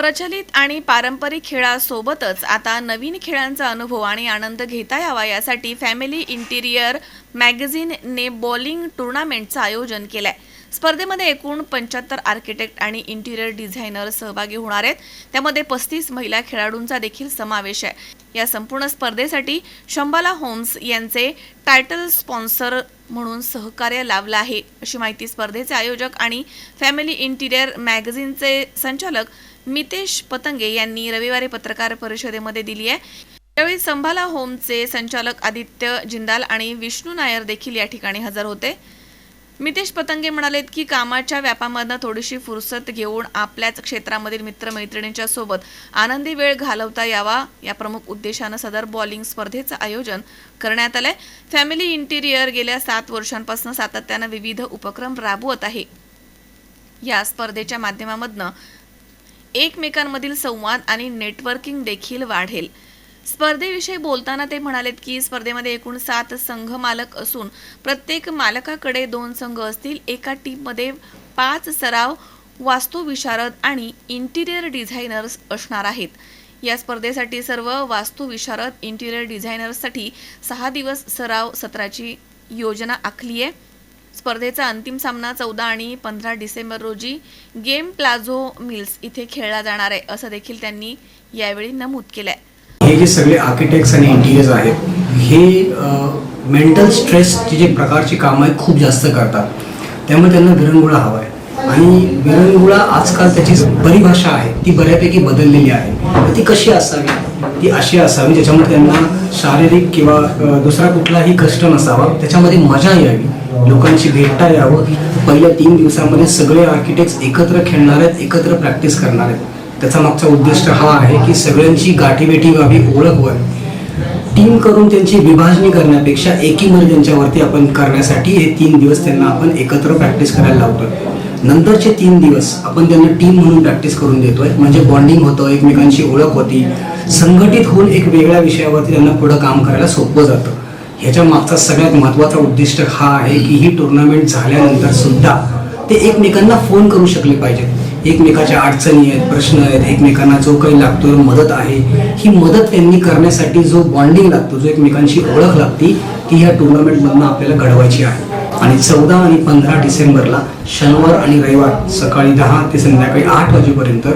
प्रचलित आणि पारंपरिक खेळासोबतच आता नवीन खेळांचा अनुभव आणि आनंद घेता यावा यासाठी फॅमिली इंटिरियर मॅगझिनने बॉलिंग टुर्नामेंटचं आयोजन केलंय. स्पर्धेमध्ये एकूण पंच्याहत्तर आर्किटेक्ट आणि इंटिरियर डिझायनर सहभागी होणार आहेत. त्यामध्ये पस्तीस महिला खेळाडूंचा देखील समावेश आहे. या संपूर्ण स्पर्धेसाठी शंबाला होम्स यांचे टायटल स्पॉन्सर म्हणून सहकार्य लाभलं आहे. अशी माहिती स्पर्धेचे आयोजक आणि फॅमिली इंटिरियर मॅगझिनचे संचालक मितेश पतंगे यांनी रविवारी पत्रकार परिषदेमध्ये दिली आहे. यावेळी संभाला होमचे संचालक आदित्य जिंदाल आणि विष्णू नायर देखील या ठिकाणी हजर होते. मितेश पतंगे म्हणालेत की कामाच्या व्यापामधनं थोडीशी फुरसत घेऊन आपल्याच क्षेत्रामधील मित्रमैत्रिणींच्या सोबत आनंदी वेळ घालवता यावा या प्रमुख उद्देशानं सदर बॉलिंग स्पर्धेचं आयोजन करण्यात आलंय. फॅमिली इंटिरियर गेल्या सात वर्षांपासून सातत्यानं विविध उपक्रम राबवत आहे. या स्पर्धेच्या माध्यमामधनं एकमेकांमधील संवाद आणि नेटवर्किंग देखील वाढेल. स्पर्धेविषयी बोलताना ते म्हणालेत की स्पर्धेमध्ये एकूण सात संघ मालक असून प्रत्येक मालकाकडे दोन संघ असतील. एका टीममध्ये पाच सराव वास्तुविशारद आणि इंटिरियर डिझायनर्स असणार आहेत. या स्पर्धेसाठी सर्व वास्तुविशारद इंटिरियर डिझायनर्ससाठी सहा दिवस सराव सत्राची योजना आखली आहे. स्पर्धेचा अंतिम सामना चौदा आणि पंधरा डिसेंबर रोजी गेम प्लाझो मिल्स इथे खेळला जाणार आहे असं देखील त्यांनी यावेळी नमूद केलं आहे हे जे सगळे आर्किटेक्ट्स आणि इंटिरियर्स आहेत हे मेंटल स्ट्रेसचे जे प्रकारची कामं आहेत खूप जास्त करतात. त्यामुळे त्यांना विरंगुळा हवा आहे आणि विरंगुळा आजकाल त्याची परिभाषा आहे ती बऱ्यापैकी बदललेली आहे. ती कशी असावी? ती अशी असावी ज्याच्यामध्ये त्यांना शारीरिक किंवा दुसरा कुठलाही कष्ट नसावा त्याच्यामध्ये मजा यावी लोकांशी भेटता यावं. पहिल्या तीन दिवसामध्ये सगळे आर्किटेक्ट्स एकत्र खेळणार आहेत एकत्र प्रॅक्टिस करणार आहेत. त्याचा मागचा उद्दिष्ट हा आहे की सगळ्यांची गाठीबेटी व्हावी ओळख व्हावी. टीम करून त्यांची विभाजणी करण्यापेक्षा एकीमध्ये त्यांच्यावरती आपण करण्यासाठी हे तीन दिवस त्यांना आपण एकत्र प्रॅक्टिस करायला लावतो नंतरचे तीन दिवस आपण त्यांना टीम म्हणून प्रॅक्टिस करून देतोय. म्हणजे बॉन्डिंग होतं एकमेकांची ओळख होती. संघटित होऊन एक वेगळ्या विषयावरती त्यांना पुढं काम करायला सोपं जातं. ह्याच्या मागचा सगळ्यात महत्त्वाचा उद्दिष्ट हा आहे की ही टुर्नामेंट झाल्यानंतर सुद्धा ते एकमेकांना फोन करू शकले पाहिजेत. एकमेकाच्या अडचणी आहेत प्रश्न आहेत एकमेकांना जो काही लागतो मदत आहे. ही मदत त्यांनी करण्यासाठी जो बॉन्डिंग लागतो जो एकमेकांची ओळख लागती ती ह्या टुर्नामेंटमधनं आपल्याला घडवायची आहे. आणि चौदा आणि पंधरा डिसेंबरला शनिवार आणि रविवार सकाळी दहा ते संध्याकाळी आठ वाजेपर्यंत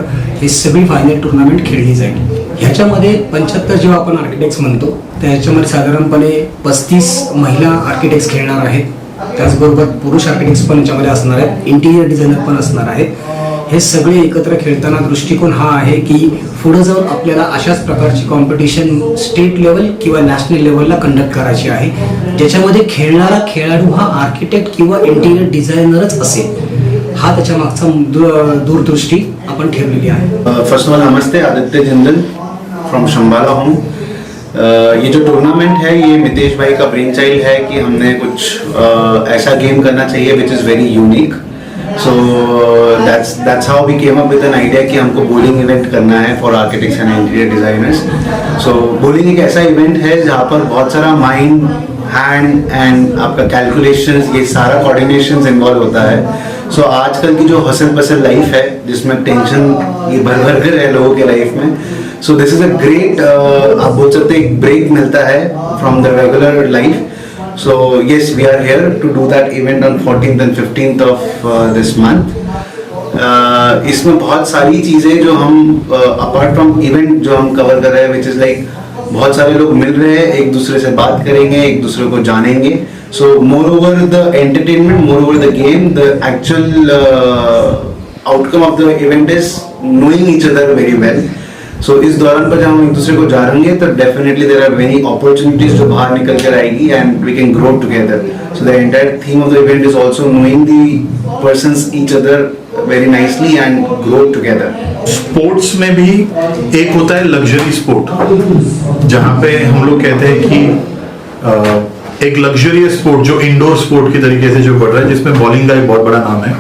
हे सगळी फायनल टुर्नामेंट खेळली जाईल. ह्याच्यामध्ये पंच्याहत्तर जेव्हा आपण आर्किटेक्ट्स म्हणतो त्याच्यामध्ये साधारणपणे पस्तीस महिला आर्किटेक्ट्स खेळणार आहेत. त्याचबरोबर पुरुष आर्किटेक्ट्स पण याच्यामध्ये असणार आहेत. इंटिरियर डिझायनर पण असणार आहेत. हे सगळे एकत्र खेळताना दृष्टिकोन हा आहे की पुढे जाऊन आपल्याला अशाच प्रकारची कॉम्पिटिशन स्टेट लेवल किंवा नॅशनल लेवलला कंडक्ट करायची आहे. ज्याच्यामध्ये खेळणारा खेळाडू हा आर्किटेक्ट किंवा इंटिरियर डिझायनरच असेल. हा त्याच्या मागचा दूर- दूरदृष्टी आपण ठेवलेली आहे. फर्स्ट ऑफ ऑल नमस्ते आदित्य जिंदल फ्रॉम शंबाला हूँ ये जो टूर्नामेंट है ये मितेश भाई का ब्रेन चाइल्ड है कि हमने कुछ ऐसा गेम करना चाहिए which is very unique so that's that's how we came up with an idea कि हमको बोलिंग इवेंट करना है for architects and interior designers so bowling एक ऐसा इवेंट है जहाँ पर बहुत सारा माइंड हैंड एंड आपका कैलकुलेशंस ये सारा कोऑर्डिनेशन इन्वॉल्व होता है। सो so, आजकल की जो हसल पसल लाइफ है जिसमें टेंशन ये भर भर कर है लोगों के लाइफ में so this is a great आप बोल सकते एक ब्रेक मिलता है from the regular life so yes we are here to do that event on fourteen and fifteen of this month Uh, इसमें बहुत सारी चीज़ें जो हम अपार्ट फ्रॉम इवेंट जो हम कवर कर रहे हैं विच इज़ लाइक बहुत सारे लोग मिल रहे हैं एक दूसरे से बात करेंगे एक दूसरे को जानेंगे। So more over the entertainment more over the game the actual outcome of the event is knowing each other very well so इस दौरान पर जब हम एक दूसरे को जानेंगे तो definitely there are very opportunities जो बाहर निकल कर आएगी and we can grow together so the entire theme of the event is also knowing the person each other very nicely and grow together sports में भी एक होता है लग्जरी स्पोर्ट जहाँ पे हम लोग कहते हैं कि एक लग्जरियस स्पोर्ट जो इंडोर स्पोर्ट की तरीके से जो बढ़ रहा है, जिसमें बॉलिंग का एक बहुत बड़ा नाम है।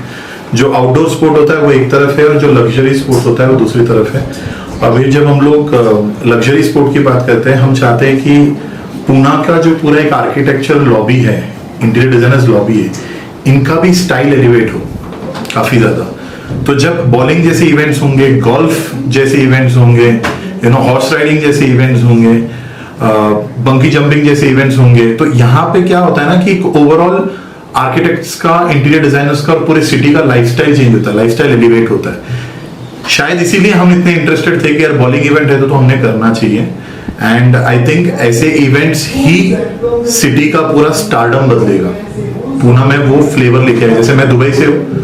जो आउटडोर स्पोर्ट होता है, वो एक तरफ़ है और जो लग्जरी स्पोर्ट होता है, वो दूसरी तरफ़ है। अभी जब हम लोग लग्जरी स्पोर्ट की बात करते हैं, हम चाहते हैं कि पूना का जो पूरा एक आर्किटेक्चर लॉबी है इंटीरियर डिजाइनर्स लॉबी है, इनका भी स्टाइल एलिवेट हो, काफ़ी ज़्यादा। तो जब बॉलिंग जैसे इवेंट्स होंगे गोल्फ जैसे इवेंट्स होंगे यू नो हॉर्स राइडिंग जैसे इवेंट्स होंगे बंकी जंपिंग जैसे इवेंट्स होंगे तो यहाँ पे क्या होता है ना कि ओवरऑल आर्किटेक्ट्स का इंटीरियर डिजाइनर्स का और पूरे सिटी का लाइफस्टाइल चेंज होता है लाइफस्टाइल एलिवेट होता है। शायद इसीलिए हम इतने इंटरेस्टेड थे कि यार बॉलिंग इवेंट है तो, तो हमने करना चाहिए। एंड आई थिंक ऐसे इवेंट्स ही सिटी का पूरा स्टारडम बदलेगा। पूना में वो फ्लेवर लेके आए जैसे मैं दुबई से हूँ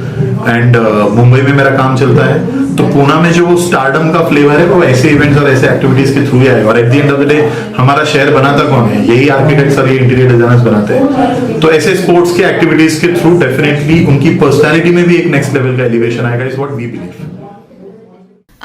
एंड मुंबई में मेरा काम चलता है तो पूना में जो वो स्टारडम का फ्लेवर है वो ऐसे इवेंट्स और ऐसे एक्टिविटीज़ के थ्रू ही आएगा। और at the end of the day हमारा शहर बनाता कौन है? यही आर्किटेक्ट्स और ये इंटीरियर डिजाइनर्स बनाते हैं। तो ऐसे स्पोर्ट्स के एक्टिविटीज़ के थ्रू डेफिनेटली उनकी पर्सनैलिटी में भी एक नेक्स्ट लेवल का एलिवेशन आएगा is what we believe